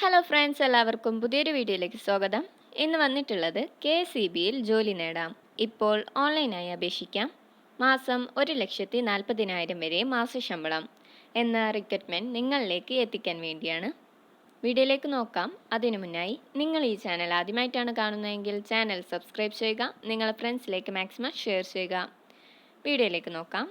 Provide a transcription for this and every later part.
Hello friends എല്ലാവർക്കും പുതിയൊരു വീഡിയോയിലേക്ക് സ്വാഗതം. ഇന്ന് വന്നിട്ടുള്ളത് കെ സി ബിയിൽ ജോലി നേടാം. ഇപ്പോൾ ഓൺലൈനായി അപേക്ഷിക്കാം. മാസം ഒരു ലക്ഷത്തി നാൽപ്പതിനായിരം വരെ മാസശമ്പളം എന്ന റിക്രൂട്ട്മെന്റ് നിങ്ങളിലേക്ക് എത്തിക്കാൻ വേണ്ടിയാണ്. വീഡിയോയിലേക്ക് നോക്കാം. അതിനു മുന്നായി നിങ്ങൾ ഈ ചാനൽ ആദ്യമായിട്ടാണ് കാണുന്നതെങ്കിൽ ചാനൽ സബ്സ്ക്രൈബ് ചെയ്യുക. നിങ്ങളുടെ ഫ്രണ്ട്സിലേക്ക് മാക്സിമം ഷെയർ ചെയ്യുക. വീഡിയോയിലേക്ക് നോക്കാം.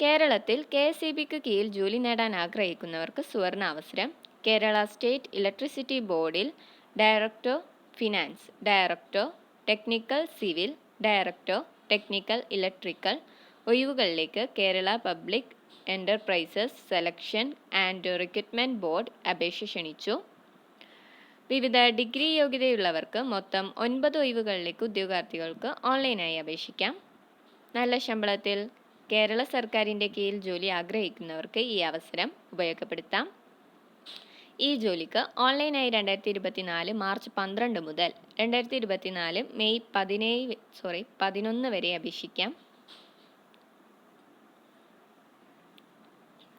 കേരളത്തിൽ കെ എസ് ഇ ബിക്ക് കീഴിൽ ജോലി നേടാൻ ആഗ്രഹിക്കുന്നവർക്ക് സുവർണ അവസരം കേരള സ്റ്റേറ്റ് ഇലക്ട്രിസിറ്റി ബോർഡിൽ director finance director technical civil director technical electrical ഒഴിവുകളിലേക്ക് Kerala public enterprises selection and recruitment board അപേക്ഷ ക്ഷണിച്ചു. വിവിധ ഡിഗ്രി യോഗ്യതയുള്ളവർക്ക് മൊത്തം ഒൻപത് ഒഴിവുകളിലേക്ക് ഉദ്യോഗാർത്ഥികൾക്ക് ഓൺലൈനായി അപേക്ഷിക്കാം. നല്ല ശമ്പളത്തിൽ കേരള സർക്കാരിന്റെ കീഴിൽ ജോലി ആഗ്രഹിക്കുന്നവർക്ക് ഈ അവസരം ഉപയോഗപ്പെടുത്താം. ഈ ജോലിക്ക് ഓൺലൈനായി രണ്ടായിരത്തി ഇരുപത്തിനാല് മാർച്ച് പന്ത്രണ്ട് മുതൽ രണ്ടായിരത്തി ഇരുപത്തിനാല് മെയ് പതിനേഴ് സോറി പതിനൊന്ന് വരെ അപേക്ഷിക്കാം.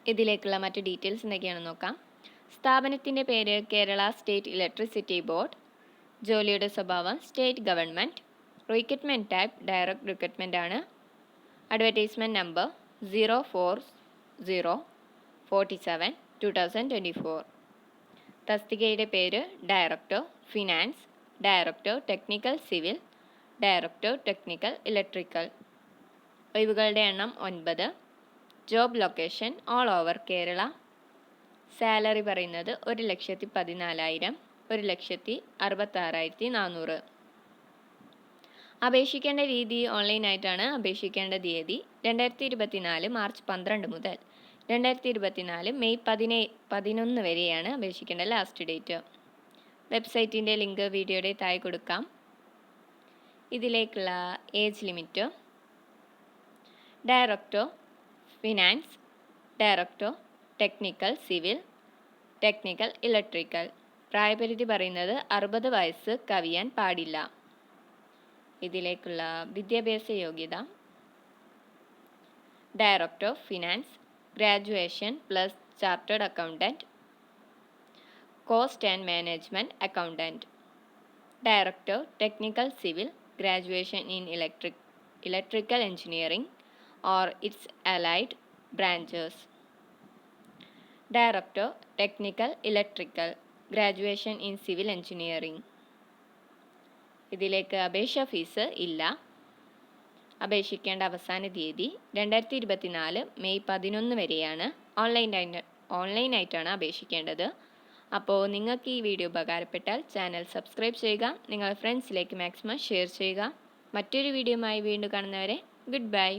ഇതിലേക്കുള്ള മറ്റ് ഡീറ്റെയിൽസ് എന്തൊക്കെയാണെന്ന് നോക്കാം. സ്ഥാപനത്തിന്റെ പേര് കേരള സ്റ്റേറ്റ് ഇലക്ട്രിസിറ്റി ബോർഡ്. ജോലിയുടെ സ്വഭാവം state government recruitment type direct recruitment ആണ്. Advertisement number zero four zero forty seven two thousand twenty four തസ്തികയുടെ പേര് director finance director technical civil director technical electrical ഒഴിവുകളുടെ എണ്ണം ഒൻപത്. Job location all over Kerala salary പറയുന്നത് ഒരു ലക്ഷത്തി പതിനാലായിരം ഒരു ലക്ഷത്തി അറുപത്താറായിരത്തി നാനൂറ് അപേക്ഷിക്കേണ്ട രീതി ഓൺലൈനായിട്ടാണ് അപേക്ഷിക്കേണ്ട തീയതി. രണ്ടായിരത്തി ഇരുപത്തിനാല് മാർച്ച് പന്ത്രണ്ട് മുതൽ രണ്ടായിരത്തി ഇരുപത്തിനാല് മെയ് പതിനേ പതിനൊന്ന് വരെയാണ് അപേക്ഷിക്കേണ്ട ലാസ്റ്റ് ഡേറ്റ്. വെബ്സൈറ്റിന്റെ ലിങ്ക് വീഡിയോയുടെ താഴെ കൊടുക്കാം. ഇതിലേക്കുള്ള age limit director finance director technical civil technical electrical. പ്രായപരിധി പറയുന്നത് അറുപത് വയസ്സ് കവിയാൻ പാടില്ല. ഇതിലേക്കുള്ള വിദ്യാഭ്യാസ യോഗ്യത director of finance graduation plus chartered accountant cost and management accountant director technical civil graduation in electric electrical engineering or its allied branches director technical electrical graduation in civil engineering ഇതിലേക്ക് അപേക്ഷ ഫീസ് ഇല്ല. അപേക്ഷിക്കേണ്ട അവസാന തീയതി രണ്ടായിരത്തി ഇരുപത്തിനാല് May പതിനൊന്ന് വരെയാണ് ഓൺലൈൻ ഓൺലൈനായിട്ടാണ് അപേക്ഷിക്കേണ്ടത്. അപ്പോൾ നിങ്ങൾക്ക് ഈ വീഡിയോ ഉപകാരപ്പെട്ടാൽ ചാനൽ സബ്സ്ക്രൈബ് ചെയ്യുക നിങ്ങളുടെ ഫ്രണ്ട്സിലേക്ക് മാക്സിമം ഷെയർ ചെയ്യുക. മറ്റൊരു വീഡിയോയുമായി വീണ്ടും കാണുന്നവരെ ഗുഡ് ബൈ.